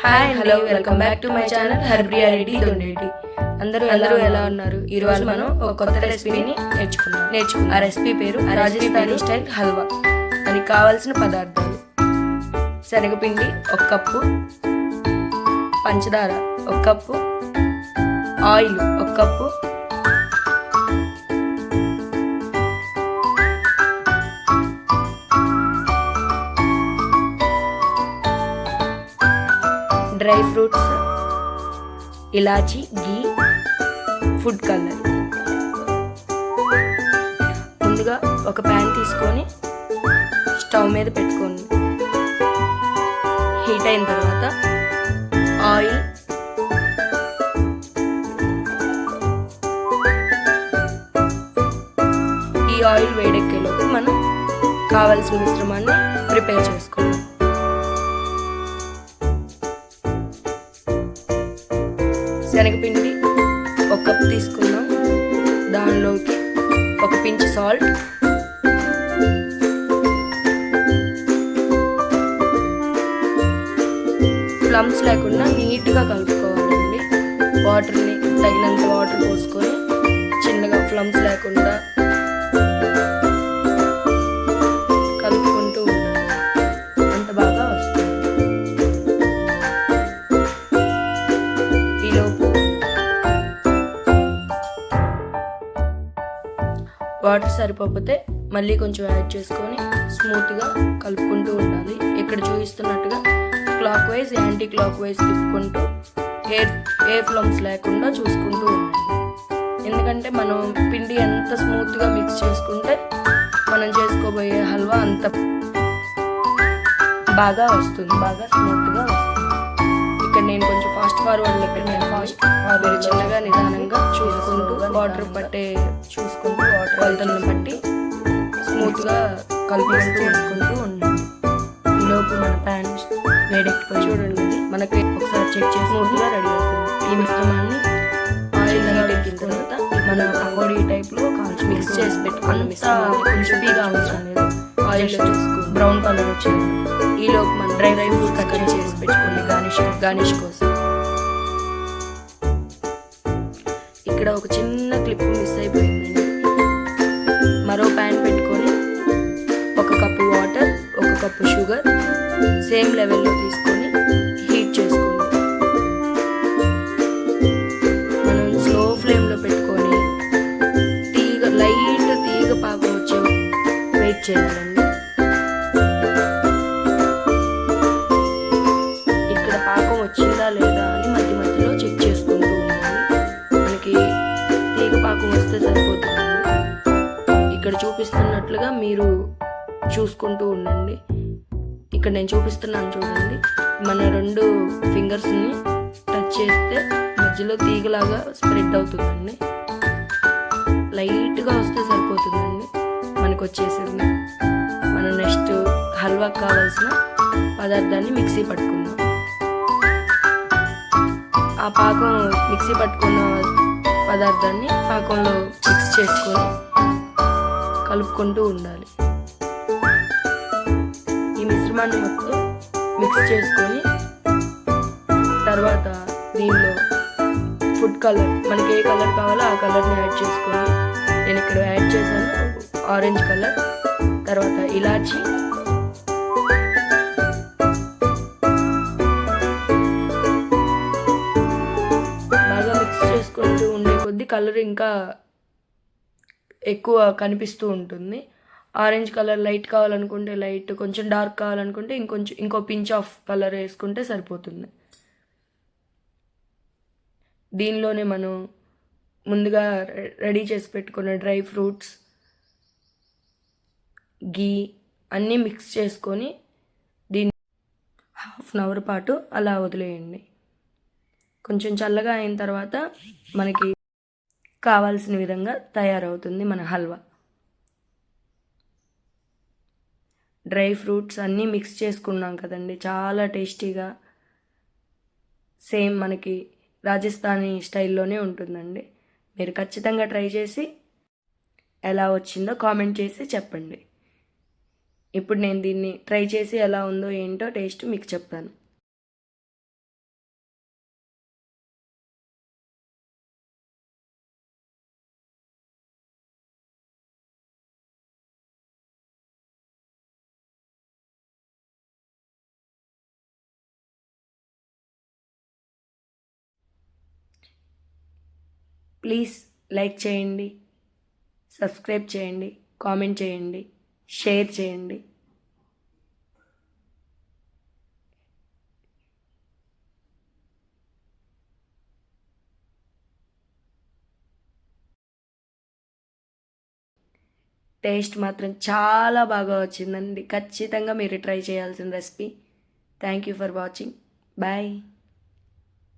Hi hello welcome back to my channel Harpriya Reddy Dondeti అందరూ అందరూ ఎలా ఉన్నారు? ఈ రోజు మనం ఒక కొత్త రెసిపీని నేర్చుకున్నాం నేర్చుకున్నాం ఆ రెసిపీ పేరు రాజస్థానీ స్టైల్ హల్వా. దానికి కావాల్సిన పదార్థాలు. శనగపిండి ఒక కప్పు పంచదార ఒక కప్పు ఆయిల్ ఒక కప్పు డ్రై ఫ్రూట్స్ ఇలాచి గీ ఫుడ్ కలర్. ముందుగా ఒక ప్యాన్ తీసుకొని స్టవ్ మీద పెట్టుకోండి. హీట్ అయిన తర్వాత ఆయిల్ ఈ ఆయిల్ వేడెక్కేలోపు మనం కావలసిన మిశ్రమాన్ని ప్రిపేర్ చేసుకోవాలి. శనగపిండి ఒక కప్ తీసుకుందాం. దానిలోకి ఒక పించ్ సాల్ట్. ప్లమ్స్ లేకుండా నీట్గా కలుపుకోవాలండి. వాటర్ని తగినంత వాటర్ పోసుకొని చిన్నగా ప్లమ్స్ లేకుండా వాటర్ సరిపోతే మళ్ళీ కొంచెం యాడ్ చేసుకొని స్మూత్గా కలుపుకుంటూ ఉండాలి. ఇక్కడ చూపిస్తున్నట్టుగా clockwise anticlockwise తిప్పుకుంటూ ఎయిర్ ఎయిర్ ఫ్లమ్స్ లేకుండా చూసుకుంటూ ఉండాలి. ఎందుకంటే మనం పిండి ఎంత స్మూత్గా మిక్స్ చేసుకుంటే మనం చేసుకోబోయే హల్వా అంత బాగా వస్తుంది బాగా స్మూత్గా వస్తుంది. ఇక్కడ నేను కొంచెం ఫాస్ట్ ఫార్వర్డ్లో పెట్టాను ఫాస్ట్ ఫార్వర్డ్ చిన్నగా నిదానంగా చూసుకుంటూ వాటర్ పట్టే చూసుకుంటూ వాటర్ కొలతలను బట్టి స్మూత్గా కలుపుకుంటూ వేసుకుంటూ ఉండండి ఈలోపు మన ప్యాన్ వేడెక్కిపోయి చూడండి. మనకి ఒకసారి చెక్ చేసి స్మూత్గా రెడీ అవుతుంది. ఈ మిశ్రమాన్ని ఆయిల్ ఎక్కిన తర్వాత మన పకోడీ టైప్లో కాల్చి మిక్స్ చేసి పెట్టుకున్న మిశ్రమాన్ని క్రిస్పీగా అవసరం లేదు ఆయిల్ బ్రౌన్ కలర్ వచ్చేది. ఈలోపు మన డ్రై డ్రై ఫ్రూట్స్ కట్ చేసి పెట్టుకోండి గార్నిష్ గార్నిష్ కోసం. ఇక్కడ ఒక చిన్న క్లిప్ మిస్ అయిపోయిందండి మరో ప్యాన్ పెట్టుకొని ఒక కప్పు వాటర్ ఒక కప్పు షుగర్ సేమ్ లెవెల్లో తీసుకొని హీట్ చేసుకోండి మనం స్లో ఫ్లేమ్లో పెట్టుకొని తీగ లైట్ తీగ పాకం వచ్చే వెయిట్ చేయాలండి. ఇక్కడ చూపిస్తున్నట్లుగా మీరు చూసుకుంటూ ఉండండి. ఇక్కడ నేను చూపిస్తున్నాను చూడండి. మన రెండు ఫింగర్స్ని టచ్ చేస్తే మధ్యలో తీగలాగా స్ప్రెడ్ అవుతుందండి. లైట్గా వస్తే సరిపోతుందండి. మనకు వచ్చేసింది. మనం నెక్స్ట్ హల్వా కావాల్సిన పదార్థాన్ని మిక్సీ పట్టుకుందాం. ఆ పాకం మిక్సీ పట్టుకున్న పదార్థాన్ని పాకంలో మిక్స్ చేసుకొని కలుపుకుంటూ ఉండాలి. ఈ మిశ్రమాన్ని మొత్తం మిక్స్ చేసుకొని తర్వాత దీనిలో ఫుడ్ కలర్ మనకి ఏ కలర్ కావాలో ఆ కలర్ని యాడ్ చేసుకొని నేను ఇక్కడ యాడ్ చేశాను ఆరెంజ్ కలర్ తర్వాత ఇలాచి బాగా మిక్స్ చేసుకుంటూ ఉండే కొద్దీ కలర్ ఇంకా ఎక్కువ కనిపిస్తూ ఉంటుంది. ఆరెంజ్ కలర్ లైట్ కావాలనుకుంటే లైట్ కొంచెం డార్క్ కావాలనుకుంటే ఇంకొంచెం ఇంకో పించ్ ఆఫ్ కలర్ వేసుకుంటే సరిపోతుంది. దీనిలోనే మనం ముందుగా రెడీ చేసి పెట్టుకున్న డ్రై ఫ్రూట్స్ గీ అన్నీ మిక్స్ చేసుకొని దీన్ని హాఫ్ అన్ అవర్ పాటు అలా వదిలేయండి. కొంచెం చల్లగా అయిన తర్వాత మనకి కావాల్సిన విధంగా తయారవుతుంది మన హల్వా. డ్రై ఫ్రూట్స్ అన్నీ మిక్స్ చేసుకున్నాం కదండి. చాలా టేస్టీగా సేమ్ మనకి రాజస్థానీ స్టైల్లోనే ఉంటుందండి. మీరు ఖచ్చితంగా ట్రై చేసి ఎలా వచ్చిందో కామెంట్ చేసి చెప్పండి. ఇప్పుడు నేను దీన్ని ట్రై చేసి ఎలా ఉందో ఏంటో టేస్ట్ మీకు చెప్తాను. ప్లీజ్ లైక్ చేయండి సబ్స్క్రైబ్ చేయండి కామెంట్ చేయండి షేర్ చేయండి. టేస్ట్ మాత్రం చాలా బాగా వచ్చిందండి. ఖచ్చితంగా మీరు ట్రై చేయాల్సిన recipe. Thank you for watching bye